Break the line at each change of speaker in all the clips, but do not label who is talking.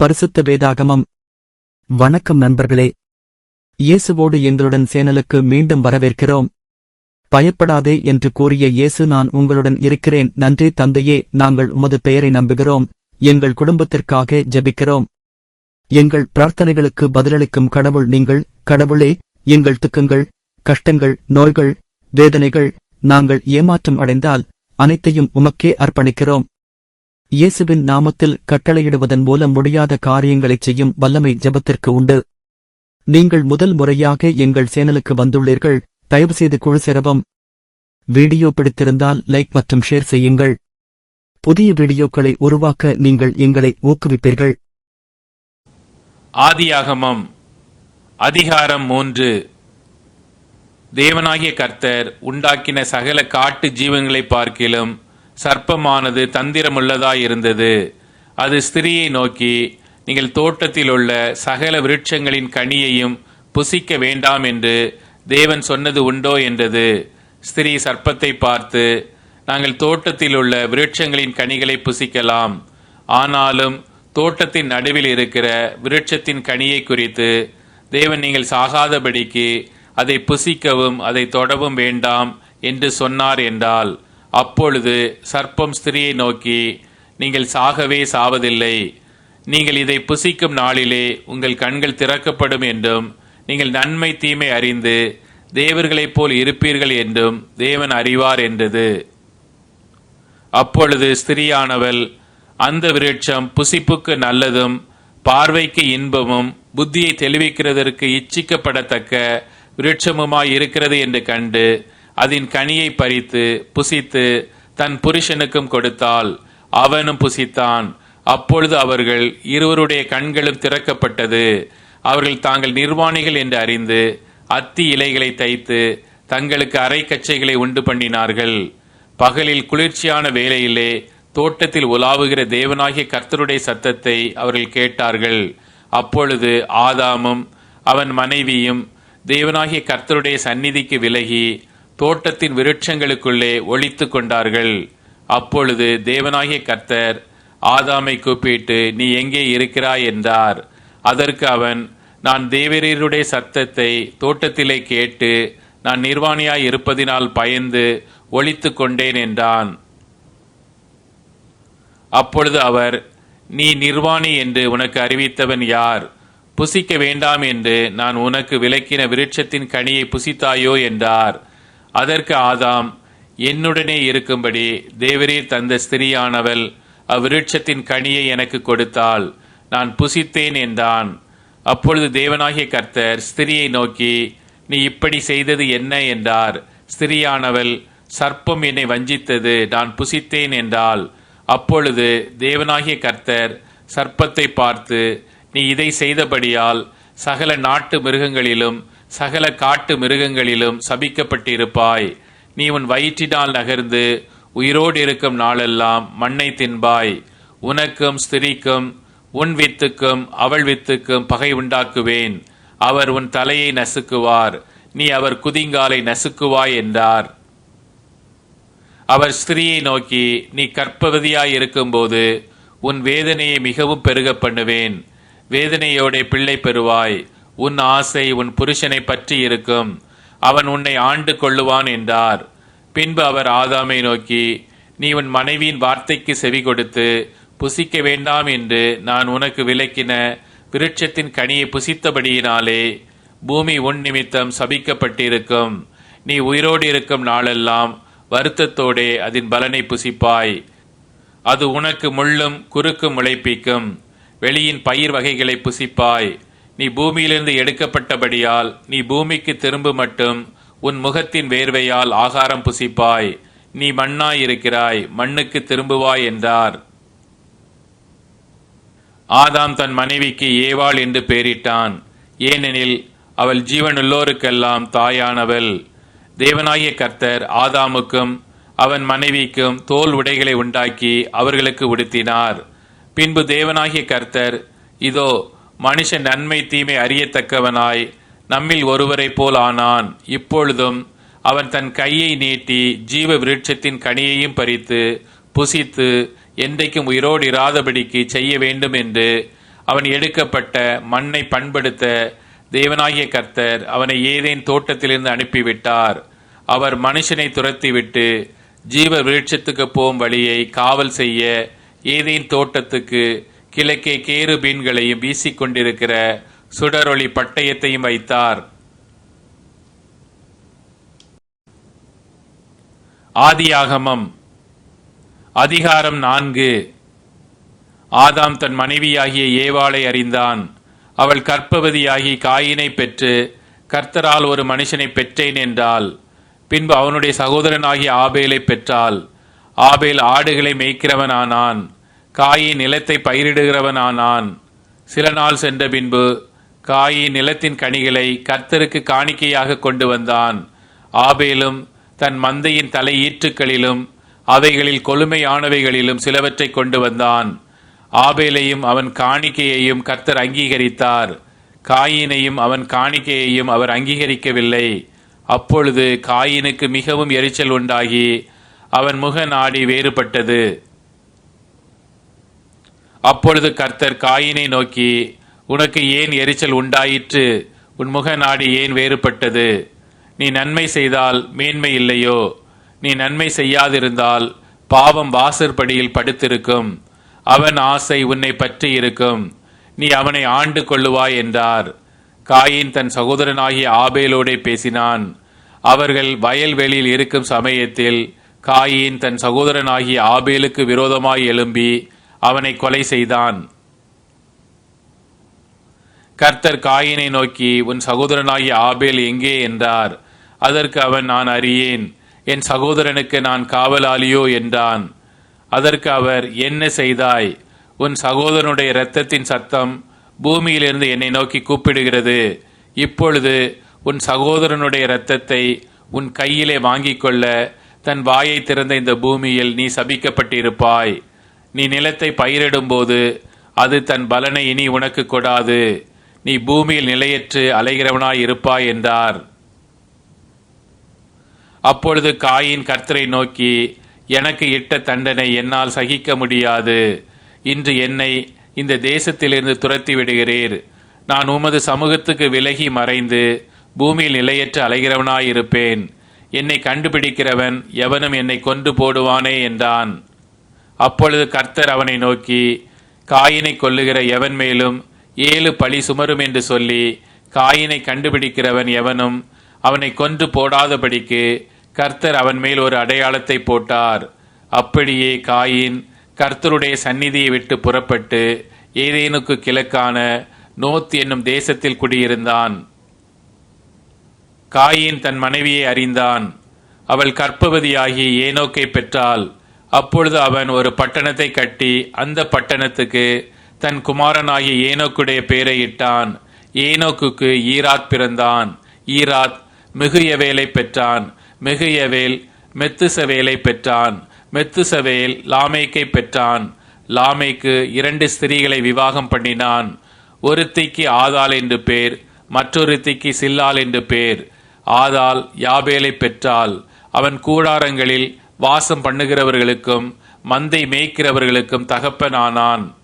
பரிசுத்த வேதாகமம். வணக்கம் நண்பர்களே. இயேசுவோடு எங்களுடன் சேனலுக்கு மீண்டும் வரவேற்கிறோம். பயப்படாதே என்று கூறிய இயேசு நான் உங்களுடன் இருக்கிறேன். நன்றி தந்தையே நாங்கள் உமது பெயரை நம்புகிறோம். எங்கள் குடும்பத்திற்காக ஜபிக்கிறோம். எங்கள் பிரார்த்தனைகளுக்கு பதிலளிக்கும் கடவுள் நீங்கள். கடவுளே எங்கள் துக்கங்கள் கஷ்டங்கள் நோய்கள் வேதனைகள் நாங்கள் ஏமாற்றம் அடைந்தால் அனைத்தையும் உமக்கே அர்ப்பணிக்கிறோம். இயேசுவின் நாமத்தில் கட்டளையிடுவதன் மூலம் முடியாத காரியங்களைச் செய்யும் வல்லமை ஜெபத்திற்கு உண்டு. நீங்கள் முதல் முறையாக எங்கள் சேனலுக்கு வந்துள்ளீர்கள். தயவுசெய்து குழு சேரவும் வீடியோ பிடித்திருந்தால் லைக் மற்றும் ஷேர் செய்யுங்கள். புதிய வீடியோக்களை உருவாக்க நீங்கள் எங்களை ஊக்குவிப்பீர்கள்.
ஆதியாகமம் அதிகாரம் மூன்று. தேவனாகிய கர்த்தர் உண்டாக்கின சகல காட்டு ஜீவங்களை பார்க்கிலும் சர்ப்பமானது தந்திரமுள்ளதாயிருந்தது. அது ஸ்திரியை நோக்கி நீங்கள் தோட்டத்தில் உள்ள சகல விருட்சங்களின் கனியையும் புசிக்க வேண்டாம் என்று தேவன் சொன்னது உண்டோ? என்றது. ஸ்திரீ சர்ப்பத்தை பார்த்து நாங்கள் தோட்டத்தில் உள்ள விருட்சங்களின் கனிகளை புசிக்கலாம். ஆனாலும் தோட்டத்தின் நடுவில் இருக்கிற விருட்சத்தின் கனியை குறித்து தேவன் நீங்கள் சாகாதபடிக்கு அதை புசிக்கவும் அதை தொடவும் வேண்டாம் என்று சொன்னார் என்றால் அப்பொழுது சர்ப்பம் ஸ்திரியை நோக்கி நீங்கள் சாகவே சாவதில்லை. நீங்கள் இதை புசிக்கும் நாளிலே உங்கள் கண்கள் திறக்கப்படும் என்றும் நீங்கள் நன்மை தீமை அறிந்து தேவர்களைப் போல் இருப்பீர்கள் என்றும் தேவன் அறிவார் என்றது. அப்பொழுது ஸ்திரியானவள் அந்த விருட்சம் புசிப்புக்கு நல்லதும் பார்வைக்கு இன்பமும் புத்தியை தெளிவிக்கிறதற்கு இச்சிக்கப்படத்தக்க விருட்சமுமாய் இருக்கிறது என்று கண்டு அதன் கனியை பறித்து புசித்து தன் புருஷனுக்கும் கொடுத்தாள் அவனும் புசித்தான். அப்பொழுது அவர்கள் இருவருடைய கண்களும் திறக்கப்பட்டது. அவர்கள் தாங்கள் நிர்வாணிகள் என்று அறிந்து அத்தி இலைகளை தைத்து தங்களுக்கு அரைக்கச்சைகளை உண்டு பண்ணினார்கள். பகலில் குளிர்ச்சியான வேலையிலே தோட்டத்தில் உலாவுகிற தேவனாகிய கர்த்தருடைய சத்தத்தை அவர்கள் கேட்டார்கள். அப்பொழுது ஆதாமும் அவன் மனைவியும் தேவனாகிய கர்த்தருடைய சந்நிதிக்கு விலகி தோட்டத்தின் விருட்சங்களுக்குள்ளே ஒழித்துக் கொண்டார்கள். அப்பொழுது தேவனாகிய கர்த்தர் ஆதாமை கூப்பிட்டு நீ எங்கே இருக்கிறாய்? என்றார். அதற்கு அவன் நான் தேவரீருடைய சத்தத்தை தோட்டத்திலே கேட்டு நான் நிர்வாணியாய் இருப்பதினால் பயந்து ஒழித்து கொண்டேன் என்றான். அப்பொழுது அவர் நீ நிர்வாணி என்று உனக்கு அறிவித்தவன் யார்? புசிக்க வேண்டாம் என்று நான் உனக்கு விலக்கின விருட்சத்தின் கனியை புசித்தாயோ? என்றார். அதற்கு ஆதாம் என்னுடனே இருக்கும்படி தேவரீர் தந்த ஸ்திரியானவள் அவ்விருட்சத்தின் கனியை எனக்கு கொடுத்தாள். நான் புசித்தேன் என்றான். அப்பொழுது தேவனாகிய கர்த்தர் ஸ்திரியை நோக்கி நீ இப்படி செய்தது என்ன என்றார். ஸ்திரியானவள் சர்ப்பம் என்னை வஞ்சித்தது நான் புசித்தேன் என்றாள். அப்பொழுது தேவனாகிய கர்த்தர் சர்ப்பத்தை பார்த்து நீ இதை செய்தபடியால் சகல நாட்டு மிருகங்களிலும் சகல காட்டு மிருகங்களிலும் சபிக்கப்பட்டிருப்பாய். நீ உன் வயிற்றினால் நகர்ந்து உயிரோடு இருக்கும் நாளெல்லாம் மண்ணை தின்பாய். உனக்கும் ஸ்திரீக்கும் உன் வித்துக்கும் அவள் வித்துக்கும் பகை உண்டாக்குவேன். அவர் உன் தலையை நசுக்குவார். நீ அவர் குதிங்காலை நசுக்குவாய் என்றார். அவர் ஸ்திரியை நோக்கி நீ கற்பவதியாய் இருக்கும்போது உன் வேதனையை மிகவும் பெருக பண்ணுவேன். வேதனையோட பிள்ளை பெறுவாய். உன் ஆசை உன் புருஷனை பற்றி இருக்கும். அவன் உன்னை ஆண்டு கொள்ளுவான் என்றார். பின்பு அவர் ஆதாமை நோக்கி நீ உன் மனைவியின் வார்த்தைக்கு செவி கொடுத்து புசிக்க வேண்டாம் என்று நான் உனக்கு விளக்கின விருட்சத்தின் கனியை புசித்தபடியினாலே பூமி உன் நிமித்தம் சபிக்கப்பட்டிருக்கும். நீ உயிரோடு இருக்கும் நாளெல்லாம் வருத்தத்தோடே அதன் பலனை புசிப்பாய். அது உனக்கு முள்ளும் குறுக்கும் முளைப்பிக்கும் வெளியின் பயிர் வகைகளை புசிப்பாய். நீ பூமியிலிருந்து எடுக்கப்பட்டபடியால் நீ பூமிக்கு திரும்ப மட்டும் உன் முகத்தின் வேர்வையால் ஆகாரம் புசிப்பாய். நீ மண்ணாயிருக்கிறாய் மண்ணுக்கு திரும்புவாய் என்றார். ஆதாம் தன் மனைவிக்கு ஏவாள் என்று பெயரிட்டான் ஏனெனில் அவள் ஜீவனுள்ளோருக்கெல்லாம் தாயானவள். தேவனாகிய கர்த்தர் ஆதாமுக்கும் அவன் மனைவிக்கும் தோல் உடைகளை உண்டாக்கி அவர்களுக்கு உடுத்தினார். பின்பு தேவனாகிய கர்த்தர் இதோ மனுஷன் நன்மை தீமை அறியத்தக்கவனாய் நம்மில் ஒருவரைப் போல் ஆனான். இப்பொழுதும் அவன் தன் கையை நீட்டி ஜீவ விருட்சத்தின் கனியையும் பறித்து புசித்து என்றைக்கும் உயிரோடு இராதபடிக்கு செய்ய வேண்டும் என்று அவன் எடுக்கப்பட்ட மண்ணை பண்படுத்த தேவனாகிய கர்த்தர் அவனை ஏதேன் தோட்டத்திலிருந்து அனுப்பிவிட்டார். அவர் மனுஷனை துரத்திவிட்டு ஜீவ விருட்சத்துக்கு போகும் வழியை காவல் செய்ய ஏதேன் தோட்டத்துக்கு கிழக்கே கேறு பீன்களையும் வீசிக்கொண்டிருக்கிற சுடரொளி பட்டயத்தையும் வைத்தார். ஆதியாகமம் அதிகாரம் நான்கு. ஆதாம் தன் மனைவியாகிய ஏவாளை அறிந்தான். அவள் கற்பவதியாகி காயினை பெற்று கர்த்தரால் ஒரு மனுஷனை பெற்றேன் என்றாள். பின்பு அவனுடைய சகோதரனாகிய ஆபேலை பெற்றாள். ஆபேல் ஆடுகளை மேய்க்கிறவனானான். காயின் நிலத்தை பயிரிடுகிறவனானான். சில நாள் சென்ற பின்பு காயின் நிலத்தின் கனிகளை கர்த்தருக்கு காணிக்கையாக கொண்டு வந்தான். ஆபேலும் தன் மந்தையின் தலை ஈற்றுக்களிலும் அவைகளில் கொழுமையானவைகளிலும் சிலவற்றை கொண்டு வந்தான். ஆபேலையும் அவன் காணிக்கையையும் கர்த்தர் அங்கீகரித்தார். காயினையும் அவன் காணிக்கையையும் அவர் அங்கீகரிக்கவில்லை. அப்பொழுது காயினுக்கு மிகவும் எரிச்சல் உண்டாகி அவன் முக நாடி வேறுபட்டது. அப்பொழுது கர்த்தர் காயினை நோக்கி உனக்கு ஏன் எரிச்சல் உண்டாயிற்று? உன் முக நாடி ஏன் வேறுபட்டது? நீ நன்மை செய்தால் மேன்மை இல்லையோ? நீ நன்மை செய்யாதிருந்தால் பாவம் வாசற்படியில் படுத்திருக்கும். அவன் ஆசை உன்னை பற்றி இருக்கும். நீ அவனை ஆண்டு கொள்ளுவாய் என்றார். காயின் தன் சகோதரனாகிய ஆபேலோடே பேசினான். அவர்கள் வயல்வெளியில் இருக்கும் சமயத்தில் காயின் தன் சகோதரனாகிய ஆபேலுக்கு விரோதமாய் எழும்பி அவனை கொலை செய்தான். கர்த்தர் காயினை நோக்கி உன் சகோதரனாகிய ஆபேல் எங்கே? என்றார். அதற்கு அவன் நான் அறியேன். என் சகோதரனுக்கு நான் காவலாளியோ? என்றான். அதற்கு அவர் என்ன செய்தாய்? உன் சகோதரனுடைய இரத்தத்தின் சத்தம் பூமியிலிருந்து என்னை நோக்கி கூப்பிடுகிறது. இப்பொழுது உன் சகோதரனுடைய இரத்தத்தை உன் கையிலே வாங்கிக் கொள்ள தன் வாயை திறந்த இந்த பூமியில் நீ சபிக்கப்பட்டிருப்பாய். நீ நிலத்தை பயிரிடும்போது அது தன் பலனை இனி உனக்கு கொடாது. நீ பூமியில் நிலையற்று அலைகிறவனாய் இருப்பாய் என்றார். அப்பொழுது காயின் கர்த்தரை நோக்கி எனக்கு இட்ட தண்டனை என்னால் சகிக்க முடியாது. இன்று என்னை இந்த தேசத்திலிருந்து துரத்தி விடுகிறீர். நான் உமது சமூகத்துக்கு விலகி மறைந்து பூமியில் நிலையற்று அலைகிறவனாயிருப்பேன் என்னை கண்டுபிடிக்கிறவன் எவனும் என்னை கொண்டு போடுவானே என்றான். அப்பொழுது கர்த்தர் அவனை நோக்கி காயினை கொல்லுகிற எவன் மேலும் ஏழு பழி சுமரும் என்று சொல்லி காயினை கண்டுபிடிக்கிறவன் எவனும் அவனை கொன்று போடாதபடிக்கு கர்த்தர் அவன் மேல் ஒரு அடையாளத்தை போட்டார். அப்படியே காயின் கர்த்தருடைய சந்நிதியை விட்டு புறப்பட்டு ஏதேனுக்கு கிழக்கான நோத் என்னும் தேசத்தில் குடியிருந்தான். காயின் தன் மனைவியை அறிந்தான். அவள் கற்பவதியாகி ஏனோக்கை பெற்றாள். அப்பொழுது அவன் ஒரு பட்டணத்தை கட்டி அந்த பட்டணத்துக்கு தன் குமாரனாகிய ஏனோக்குடைய பெயரை இட்டான். ஏனோக்குக்கு ஈராத் பிறந்தான். ஈராத் மிகுயவேலை பெற்றான். மிகுயவேல் மெத்துசவேலை பெற்றான். மெத்துசவேல் லாமேக்கை பெற்றான். லாமேக்கு இரண்டு ஸ்திரீகளை விவாகம் பண்ணினான். ஒருத்திக்கு ஆதாள் என்று பேர் மற்றொருத்திக்கு சில்லாள் என்று பேர். ஆதாள் யாபேலை பெற்றாள். அவன் கூடாரங்களில் வாசம் பண்ணுகிறவர்களுக்கும் மந்தை மேய்க்கிறவர்களுக்கும் தகப்பனானான்.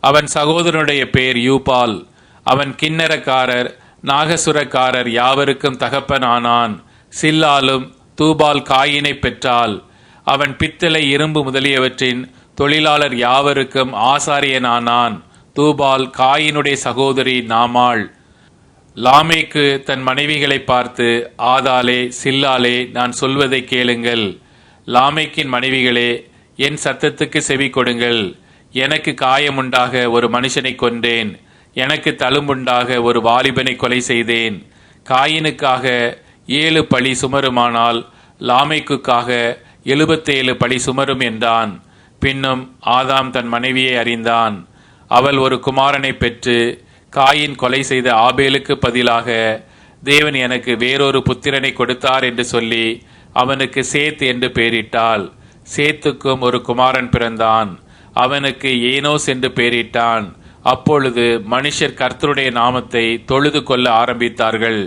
அவன் சகோதரனுடைய பெயர் யூபால். அவன் கிண்ணறக்காரர் நாகசுரக்காரர் யாவருக்கும் தகப்பனானான். சில்லாலும் தூபால் காயினை பெற்றாள். அவன் பித்தளை இரும்பு முதலியவற்றின் தொழிலாளர் யாவருக்கும் ஆசாரியனானான். தூபால் காயினுடைய சகோதரி நாமாள். லாமேக்கு தன் மனைவிகளை பார்த்து ஆதாளே சில்லாலே நான் சொல்வதை கேளுங்கள். லாமேக்கின் மனைவிகளே என் சத்தத்துக்கு செவி கொடுங்கள். எனக்கு காயமுண்டாக ஒரு மனுஷனை கொன்றேன். எனக்கு தழும்புண்டாக ஒரு வாலிபனை கொலை செய்தேன். காயினுக்காக ஏழு பழி சுமருமானால் லாமைக்குக்காக எழுபத்தேழு பழி சுமரும் என்றான். பின்னும் ஆதாம் தன் மனைவியை அறிந்தான். அவள் ஒரு குமாரனை பெற்று காயின் கொலை செய்த ஆபேலுக்கு பதிலாக தேவன் எனக்கு வேறொரு புத்திரனை கொடுத்தார் என்று சொல்லி அவனுக்கு சேத் என்று பெயரிட்டாள் சேத்துக்கும் ஒரு குமாரன் பிறந்தான். அவனுக்கு ஏனோஸ் என்று பெயரிட்டான் அப்பொழுது மனுஷர் கர்த்தருடைய நாமத்தை தொழுது கொள்ள ஆரம்பித்தார்கள்.